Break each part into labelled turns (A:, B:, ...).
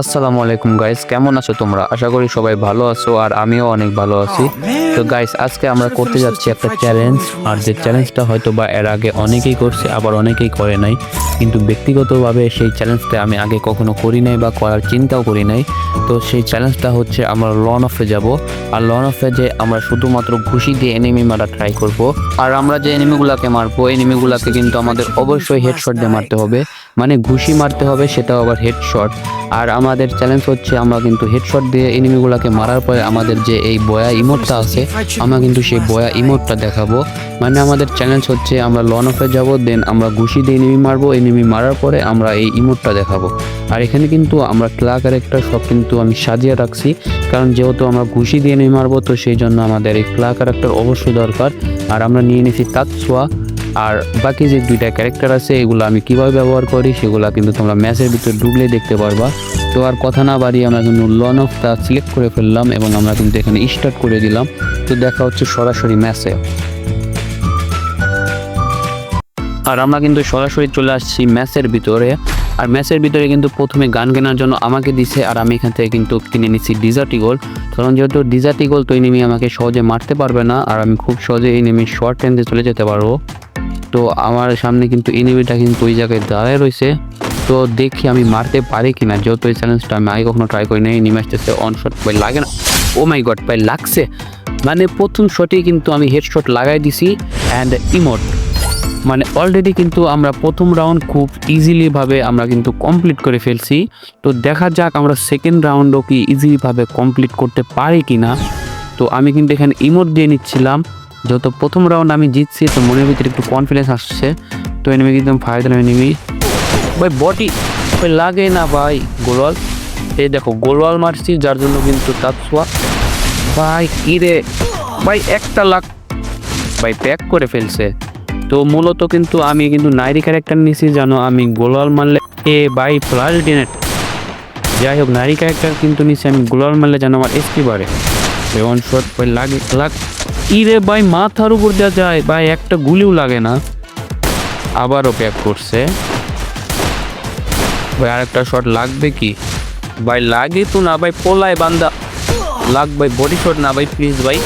A: আসসালামু আলাইকুম গাইস কেমন আছো তোমরা? আশা করি সবাই ভালো আছো আর আমিও অনেক ভালো আছি। তো গাইস আজকে আমরা করতে যাচ্ছি একটা চ্যালেঞ্জ আর যে চ্যালেঞ্জটা হয়তো বা এর আগে অনেকেই করছে, আবার অনেকেই করে নাই। কিন্তু ব্যক্তিগতভাবে সেই চ্যালেঞ্জটা আমি আগে কখনো করি নাই বা করার চিন্তাও করি নাই। তো সেই চ্যালেঞ্জটা হচ্ছে আমরা লন অফে যাব। আর লন অফে যে আমরা শুধুমাত্র ঘুষি দিয়ে এনিমি মারা ট্রাই করব। আর আমরা যে এনিমিগুলোকে মারবো এনিমিগুলোকে কিন্তু আমাদের অবশ্যই হেডশট দিয়ে মারতে হবে। মানে ঘুষি মারতে হবে, সেটাও আবার হেডশট আর আমাদের চ্যালেঞ্জ হচ্ছে আমরা কিন্তু হেডশট দিয়ে এনিমিগুলোকে মারার পরে আমাদের যে এই বয়া ইমোটটা আছে, আমরা কিন্তু সেই বয়া ইমোটটা দেখাবো। মানে আমাদের চ্যালেঞ্জ হচ্ছে আমরা লন অফে যাব দেন আমরা ঘুষি দিয়ে এনিমি মারবো এনিমি মারার পরে আমরা এই ইমোটটা দেখাবো। আর এখানে কিন্তু আমরা ক্লা ক্যারেক্টার সব কিন্তু আমি সাজিয়ে রাখছি। কারণ যেহেতু আমরা ঘুষি দিয়ে এনিমি মারবো, তো সেই জন্য আমাদের এই ক্লা ক্যারেক্টার অবশ্যই দরকার। আর আমরা নিয়ে নিয়েছি তাৎসোয়া আর বাকি যে দুইটা ক্যারেক্টার আছে, এগুলো আমি কীভাবে ব্যবহার করি, সেগুলো কিন্তু তোমরা ম্যাচের ভিতরে ঢুকলে দেখতে পারবা। তো আর কথা না বাড়িয়ে আমরা কিন্তু লন অফ তা সিলেক্ট করে ফেললাম এবং আমরা কিন্তু এখানে স্টার্ট করে দিলাম। তো দেখা হচ্ছে সরাসরি ম্যাচে। আর আমরা কিন্তু সরাসরি চলে আসছি ম্যাচের ভিতরে। আর ম্যাচের ভিতরে কিন্তু প্রথমে গান কেনার জন্য আমাকে দিছে, আর আমি এখান থেকে কিন্তু কিনে নিচ্ছি ডিজার্ট ইগল কারণ যেহেতু ডিজার্ট ইগল তো এনিমি আমাকে সহজে মারতে পারবে না, আর আমি খুব সহজে এনিমি শর্ট রেঞ্জে চলে যেতে পারব। তো আমার সামনে কিন্তু এনিমিটা কিন্তু ওই জায়গায় দাঁড়ায় রয়েছে। তো দেখি আমি মারতে পারি কিনা, যেহেতু এই চ্যালেঞ্জটা আমি আগে কখনো ট্রাই করি নাই এনিমি আসতেছে অন শট ভাই, লাগে না। ও মাই গড ভাই, লাগছে। মানে প্রথম শটেই কিন্তু আমি হেডশট লাগাই দিছি অ্যান্ড ইমোট মানে অলরেডি কিন্তু আমরা প্রথম রাউন্ড খুব ইজিলি ভাবে আমরা কিন্তু কমপ্লিট করে ফেলছি। তো দেখা যাক আমরা সেকেন্ড রাউন্ডও কি ইজিলি ভাবে কমপ্লিট করতে পারি কি না তো আমি কিন্তু এখানে ইমোট দিয়ে নিচ্ছিলাম। যত প্রথম রাউন্ড আমি জিতছি, তো মনের ভিতরে একটু কনফিডেন্স আসছে। তো এনিমি কিন্তু ফায়ার দিলাম এনিমি ভাই বডি ভাই, লাগে না ভাই, গোলওয়াল। এই দেখো, গোলওয়াল মারছি, যার জন্য কিন্তু তাৎসোয়া ভাই, কি রে? ভাই, একটা লাখ। ভাই প্যাক করে ফেলছে। তো মূলত কিন্তু আমি কিন্তু নাইরি ক্যারেক্টার নিছি জানো, আমি গোলাল মারলে এ বাই ফ্লাশ ডিনেট। যাই হোক, নারী ক্যারেক্টার কিন্তু নিছি আমি গোলাল মারলে যেন আমার এসপি বাড়ে ওয়ান শট ভাই লাগে, লাগ ই রে ভাই মাথার উপর দেওয়া যায়, ভাই একটা গুলিও লাগে না। আবারও প্যাক করছে। ভাই আরেকটা শট লাগবে কি? ভাই লাগে তো না ভাই, পোলায় বান্দা। লাগ ভাই বডি শট না ভাই প্লিজ ভাই।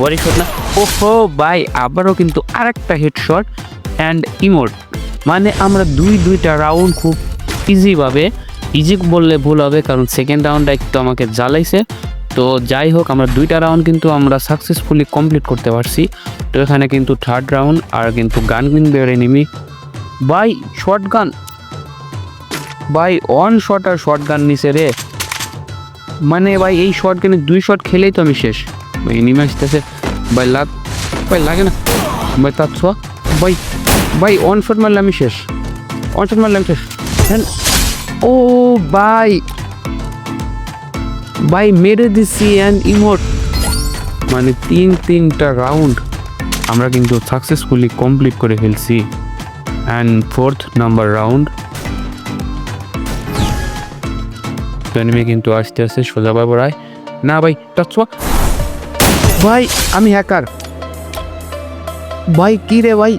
A: বডি শট না ওহো ভাই আবারও কিন্তু আরেকটা হেডশট অ্যান্ড ইমোট মানে আমরা দুই, দুইটা রাউন্ড খুব ইজিভাবে ইজি বললে ভুল হবে কারণ সেকেন্ড রাউন্ডটা একটু আমাকে জ্বালাইছে। তো যাই হোক, আমরা দুইটা রাউন্ড কিন্তু আমরা সাকসেসফুলি কমপ্লিট করতে পারছি। তো এখানে কিন্তু থার্ড রাউন্ড আর কিন্তু গান কিনবে এনিমি বাই শর্ট গান ভাই অন শট আর শর্ট গান নিছে রে। মানে ভাই, এই শর্ট গানে দুই শট খেলেই তো আমি শেষ। ভাই এনিমি আসতেছে ভাই লাগ ভাই লাগে না ভাই তার ছোয়া ভাই ভাই অন মারলে আমি শেষ অন শট মারলে আমি শেষ ও ভাই ভাই মেরে দিছি অ্যান্ড ইমোট মানে তিন তিনটা রাউন্ড আমরা কিন্তু সাকসেসফুলি কমপ্লিট করে ফেলছি and fourth number round enemy কিন্তু আস্তে আস্তে সোজা বাবরায় না, ভাই টাচুয়া ভাই, আমি হ্যাকার ভাই, কি রে ভাই?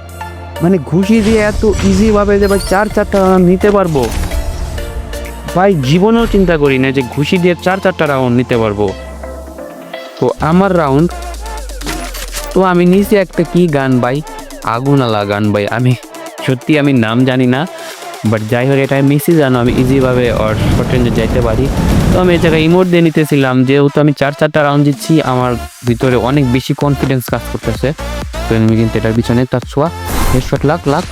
A: মানে ঘুষি দিয়ে এত ইজি ভাবে যে ভাই চার চারটা রাউন্ড নিতে পারব? ভাই, জীবনেও চিন্তা করি না যে ঘুষি দিয়ে চার চারটা রাউন্ড নিতে পারব। তো আমার রাউন্ড তো আমি নিচে একটা কি গান ভাই? আগুনালা গান ভাই, আমি সত্যি আমি নাম জানি না। বাট যাই হোক এটা মিসি জানো, আমি ইজিভাবে ওর শর্ট রেঞ্জে যাইতে পারি। তো আমি এই জায়গায় ইমোট দিয়ে নিতেছিলাম, যেহেতু আমি চার চারটা রাউন্ড দিচ্ছি আমার ভিতরে অনেক বেশি কনফিডেন্স কাজ করতেছে। তো আমি কিন্তু এটার পিছনে তার ছোঁয়া হেডশট লাগ লাগ।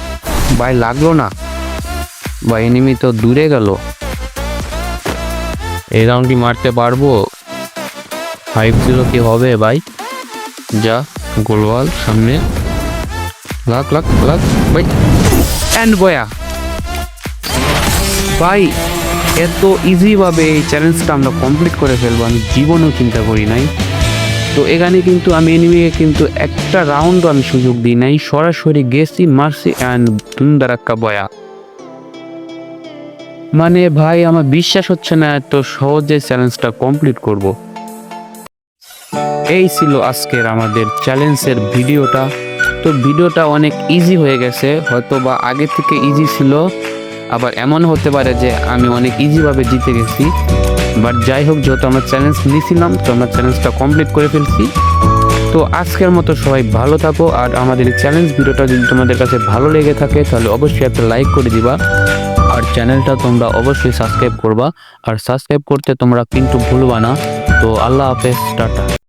A: ভাই, লাগল না। বা এনিমি তো দূরে গেল। এই রাউন্ডটি মারতে পারব? ফাইভ জিরো কি হবে, ভাই? যা, গোলওয়াল, সামনে। লাখ লাখ লাখ ভাই অ্যান্ড বয়া ভাই, এত ইজিভাবে এই চ্যালেঞ্জটা আমরা কমপ্লিট করে ফেলব, আমি জীবনেও চিন্তা করি নাই। তো এখানে কিন্তু আমি এনিমিকে কিন্তু একটা রাউন্ডও আমি সুযোগ দিই নাই, সরাসরি গেছি মারছি অ্যান্ড দুন্দারাক্কা বয়া মানে ভাই, আমার বিশ্বাস হচ্ছে না এত সহজে চ্যালেঞ্জটা কমপ্লিট করব। এই ছিল আজকের আমাদের চ্যালেঞ্জের ভিডিওটা তো ভিডিওটা অনেক ইজি হয়ে গেছে হয়তো বা আগে থেকে ইজি ছিল। আবার এমন হতে পারে যে আমি অনেক ইজিভাবে জিতে গেছি বাট যাই হোক, যেহেতু আমরা চ্যালেঞ্জ নিয়েছিলাম, তো আমরা চ্যালেঞ্জটা কমপ্লিট করে ফেলছি। তো আজকের মতো সবাই ভালো থাকো, আর আমাদের চ্যালেঞ্জ ভিডিওটা যদি তোমাদের কাছে ভালো লেগে থাকে, তাহলে অবশ্যই একটা লাইক করে দিবা। আর চ্যানেলটা তোমরা অবশ্যই সাবস্ক্রাইব করবা, আর সাবস্ক্রাইব করতে তোমরা কিন্তু ভুলবা না। তো আল্লাহ হাফেজ, টাটা।